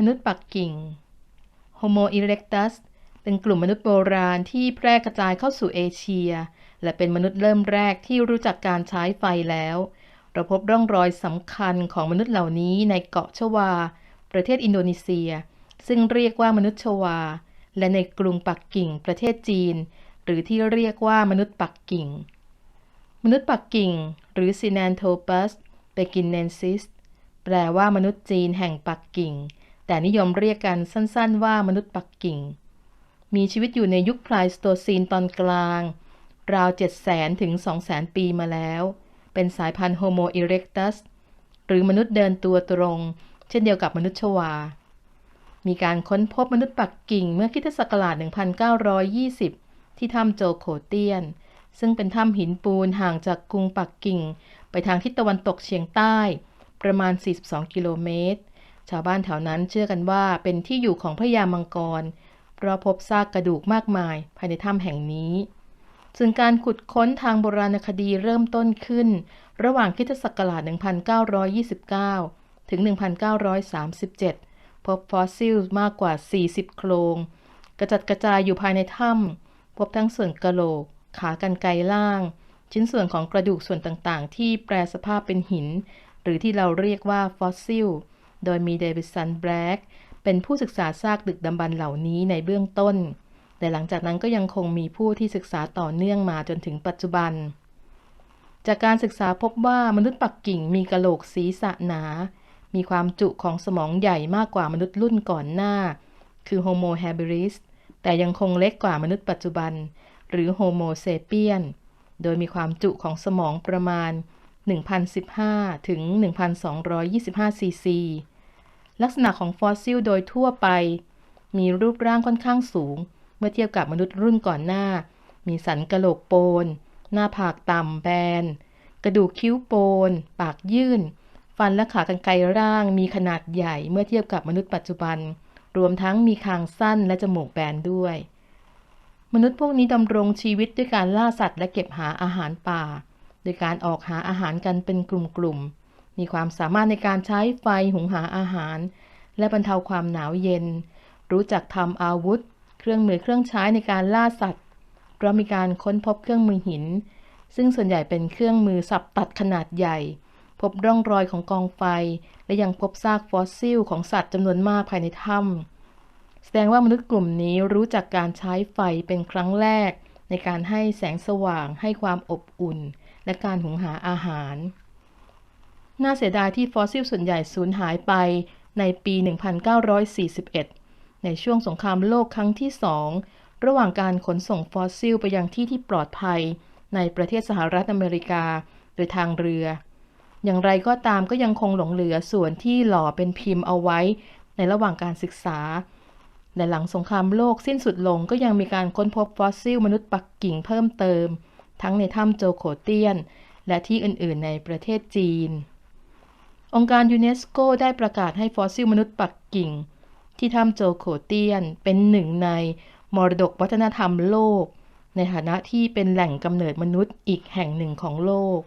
มนุษย์ปักกิ่ง Homo erectus เป็นกลุ่มมนุษย์โบราณที่แพร่กระจายเข้าสู่เอเชีย และเป็นมนุษย์เริ่มแรกที่รู้จักการใช้ไฟแล้ว เราพบร่องรอยสำคัญของมนุษย์เหล่านี้ในเกาะชวา ประเทศอินโดนีเซีย ซึ่งเรียกว่ามนุษย์ชวา และในกรุงปักกิ่งประเทศจีน หรือที่เรียกว่ามนุษย์ปักกิ่ง มนุษย์ปักกิ่ง หรือ Sinanthropus beginensis แปลว่ามนุษย์จีนแห่งปักกิ่ง แต่นิยมเรียกกันสั้นๆ ว่ามนุษย์ปักกิ่ง มีชีวิตอยู่ในยุคพลสโตซีนตอนกลาง ราว 7 0 0 0 0ถึง200,000 ปีมาแล้ว เป็นสายพันธุ์ Homo erectus หรือมนุษย์เดินตัวตรง เช่นเดียวกับมนุษย์ชวา มีการค้นพบมนุษย์ปักกิ่งเมื่อคริสตศักราช1920 ที่ถ้ำโจโคเตียน ซึ่งเป็นถ้ำหินปูนห่างจากกรุงปักกิ่ง ไปทางทิศตะวันตกเฉียงใต้ ประมาณ 42 กิโลเมตร ชาวบ้านแถวนั้นเชื่อกันว่าเป็นที่อยู่ของพระยามังกร เพราะพบซากกระดูกมากมายภายในถ้ำแห่งนี้ ซึ่งการขุดค้นทางโบราณคดีเริ่มต้นขึ้น ระหว่างคริสตศักราช 1929 ถึง 1937 พบฟอสซิลมากกว่า 40 โครง กระจัดกระจายอยู่ภายในถ้ำพบทั้งส่วนกระโหลก ขากรรไกรล่าง ชิ้นส่วนของกระดูกส่วนต่างๆ ที่แปรสภาพเป็นหิน หรือที่เราเรียกว่าฟอสซิล โดยมีเดวิดสันแบล็กเป็นผู้ศึกษาซากดึกดำบรรเหล่านี้ในเบื้องต้น แต่หลังจากนั้นก็ยังคงมีผู้ที่ศึกษาต่อเนื่องมาจนถึงปัจจุบัน จากการศึกษาพบว่ามนุษย์ปักกิ่งมีกระโหลกศีรษะหนา มีความจุของสมองใหญ่มากกว่ามนุษย์รุ่นก่อนหน้า คือ Homo habilis แต่ยังคงเล็กกว่ามนุษย์ปัจจุบัน หรือ Homo sapien โดยมีความจุของสมองประมาณ 1,015 ถึง 1,225 ซีซี ลักษณะของฟอสซิลโดยทั่วไป มีรูปร่างค่อนข้างสูง เมื่อเทียบกับมนุษย์รุ่นก่อนหน้า มีสันกะโหลกโปน หน้าผากต่ำแบน กระดูกคิ้วโปน ปากยื่น ฟันและขากรรไกรร่างมีขนาดใหญ่เมื่อเทียบกับมนุษย์ปัจจุบัน รวมทั้งมีคางสั้นและจมูกแบนด้วย มนุษย์พวกนี้ดำรงชีวิตด้วยการล่าสัตว์และเก็บหาอาหารป่า ดยการออกหาอาหารกันเป็นกลุ่มๆ มีความสามารถในการใช้ไฟหุงหาอาหาร และบรรเทาความหนาวเย็น รู้จักทำอาวุธ เครื่องมือเครื่องใช้ในการล่าสัตว์ เพราะมีการค้นพบเครื่องมือหิน ซึ่งส่วนใหญ่เป็นเครื่องมือสับตัดขนาดใหญ่ พบร่องรอยของกองไฟ และยังพบซากฟอสซิลของสัตว์จำนวนมากภายในถ้ำแสดงว่ามนุษย์กลุ่มนี้รู้จักการใช้ไฟเป็นครั้งแรกในการให้แสงสว่างให้ความอบอุ่น และการหุงหาอาหาร น่าเสียดายที่ฟอสซิลส่วนใหญ่สูญหายไปในปี 1941 ในช่วงสงครามโลกครั้งที่สองระหว่างการขนส่งฟอสซิลไปยังที่ที่ปลอดภัย ในประเทศสหรัฐอเมริกาโดยทางเรือ อย่างไรก็ตามก็ยังคงหลงเหลือส่วนที่หล่อเป็นพิมพ์เอาไว้ในระหว่างการศึกษา และหลังสงครามโลกสิ้นสุดลงก็ยังมีการค้นพบฟอสซิลมนุษย์ปักกิ่งเพิ่มเติม ทั้งในถ้ำโจโขเตียน และที่อื่น ๆ ในประเทศจีน องค์การยูเนสโกได้ประกาศให้ฟอสซิลมนุษย์ปักกิ่ง ที่ถ้ำโจโขเตียนเป็นหนึ่งในมรดกวัฒนธรรมโลก ในฐานะที่เป็นแหล่งกำเนิดมนุษย์อีกแห่งหนึ่งของโลก